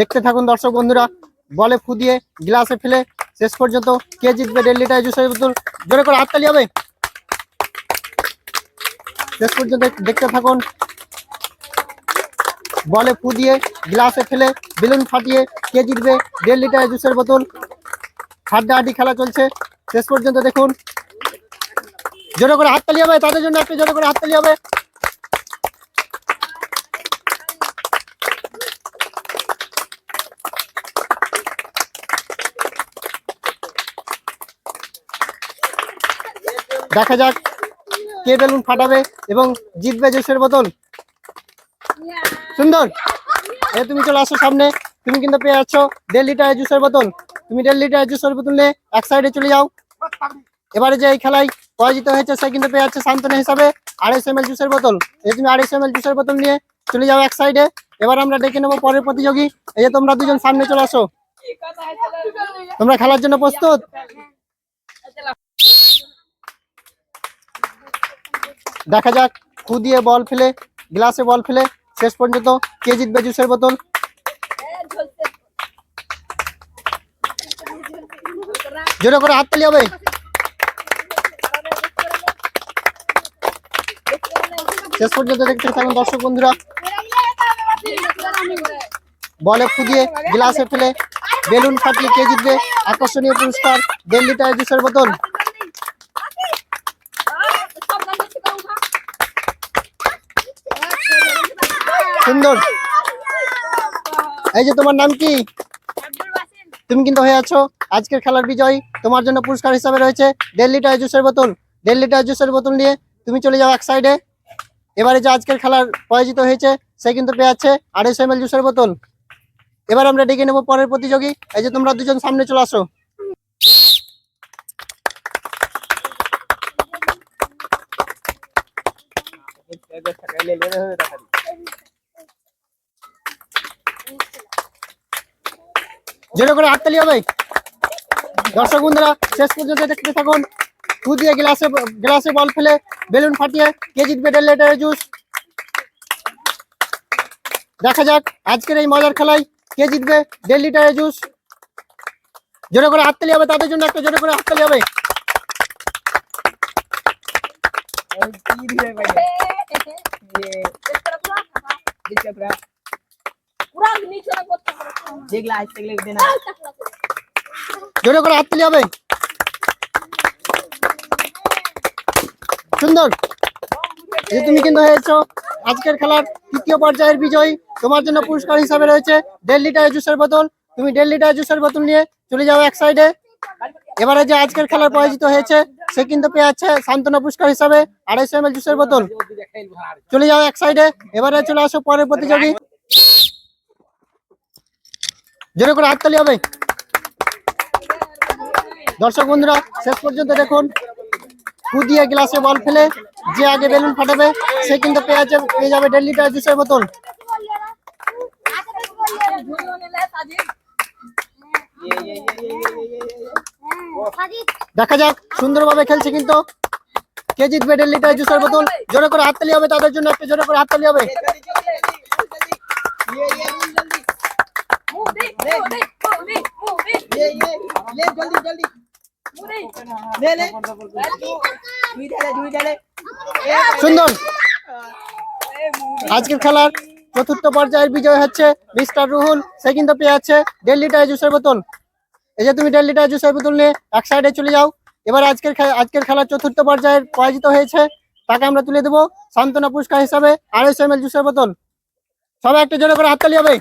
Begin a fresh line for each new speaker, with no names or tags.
দেখতে থাকুন দর্শক বন্ধুরা, বলে ফু দিয়ে গ্লাসে ফেলে শেষ পর্যন্ত কে জিতবে জুসের বোতল? জোরে করে হাততালি হবে। শেষ পর্যন্ত দেখতে থাকুন। বলে ফু দিয়ে গ্লাসে ফেলে বেলুন ফাটিয়ে কে জিতবে দেড় লিটার জুসের বোতল? হাড্ডাহাড্ডি খেলা চলছে। শেষ পর্যন্ত দেখুন। জোরে করে হাততালি হবে, তাদের জন্য একটু জোরে করে হাততালি হবে। দেখা যাক কে বেলুন ফাটাবে এবং জিতবে জুসের বোতল। সুন্দর। এ তুমি চলে আসো সামনে। তুমি কিন্তু পেয়ে যাচ্ছ দেড় লিটার জুসের বোতল। তুমি দেড় লিটার জুসের বোতল নিয়ে এক সাইডে চলে যাও। এবারে যে এই খেলায় পরাজিত হয়েছে সে কিন্তু পেয়ে যাচ্ছে সান্ত্বনা হিসাবে আড়াইশো এম জুসের বোতল। এই তুমি আড়াইশো এম জুসের বোতল নিয়ে চলে যাও এক সাইডে এবার আমরা ডেকে নেব পরের প্রতিযোগী। এই যে তোমরা দুজন সামনে চলে আসো। তোমরা খেলার জন্য প্রস্তুত? দেখা যাক ফু দিয়ে বল ফেলে, গ্লাসে বল ফেলে, শেষ পর্যন্ত কে জিতবে জুসের বোতল? জোরে করে হাততালি হবে। শেষ পর্যন্ত দেখতে থাকুন দর্শক বন্ধুরা। বলে দিয়ে গ্লাসে ফেলে, বেলুন ফাটিয়ে কে জিতবে? আকর্ষণীয় পুরস্কার, দেড় লিটার জুসের বোতল। সুন্দর। এই যে তোমার নাম কি? তুমি কিন্তু হয়ে আছো। আজকের খেলার বিজয় তোমার জন্য পুরস্কার হিসাবে রয়েছে। দেড় লিটার জুসের বোতল। দেড় লিটার জুসের বোতল নিয়ে তুমি চলে যাও এক সাইডে এবারে যে আজকের খেলার পরাজিত হয়েছে সে কিন্তু পেয়ে যাচ্ছে আড়াইশো এম জুসের বোতল। এবার আমরা ডেকে নেব পরের প্রতিযোগী। এই যে তোমরা দুজন সামনে চলে আসো। জোরে করে হাততালি হবে দর্শক বন্ধুরা শেষ পর্যন্ত দেখতে থাকুন ফু দিয়ে গ্লাসে গ্লাসে বল ফেলে বেলুন ফাটিয়ে কে জিতবে দেড় জুস দেখা যাক আজকের এই মজার খেলায় কে জিতবে দেড় লিটারের জুস জোরে করে হাততালি হবে তাদের জন্য একটা জোরে করে হাততালি হবে
যেগুলো দিন না।
জোরে করে হাততালি হবে। সুন্দর। যে তুমি কিন্তু হয়েছো আজকের খেলার তৃতীয় পর্যায়ের বিজয়ী। তোমার জন্য পুরস্কার হিসাবে রয়েছে দেড় লিটার জুসের বোতল। তুমি দেড় লিটার জুসের বোতল নিয়ে চলে যাও এক সাইডে এবারে যে আজকের খেলার পরাজিত হয়েছে, সে কিন্তু পেয়ে যাচ্ছে সান্ত্বনা পুরস্কার হিসাবে আড়াইশো এম জুসের বোতল। চলে যাও এক সাইডে এবারে চলে আসো পরের প্রতিযোগী। জোরে করে হাততালি হবে। দর্শক বন্ধুরা, শেষ পর্যন্ত দেখুন ফু দিয়ে গ্লাসে বল ফেলে যে আগে বেলুন ফাটাবে, সে কিন্তু পেয়ে যাবে পেয়ে যাবে দেড় লিটার জুসের বোতল দেখা যাক, সুন্দরভাবে খেলছে কিন্তু। কে জিতবে দেড় লিটার জুসের বোতল জোরে করে হাততালি হবে তাদের জন্য, একটু জোরে করে হাততালি হবে।
দুই দুই
সুন্দর। আজকের খেলার চতুর্থ পর্যায়ের বিজয় হচ্ছে মিস্টার রুহুল। সে কিন্তু পেয়ে যাচ্ছে দেড় লিটার জুসের বোতল। এই যে তুমি দেড় লিটার জুসের বোতল নিয়ে এক সাইডে চলে যাও। এবার আজকের আজকের খেলার চতুর্থ পর্যায়ের পরাজিত হয়েছে। তাকে আমরা তুলে দেবো সান্ত্বনা পুরস্কার হিসাবে আড়াইশো এম জুসের বোতল। সবাই একটা জোরে করে হাততালি হবে।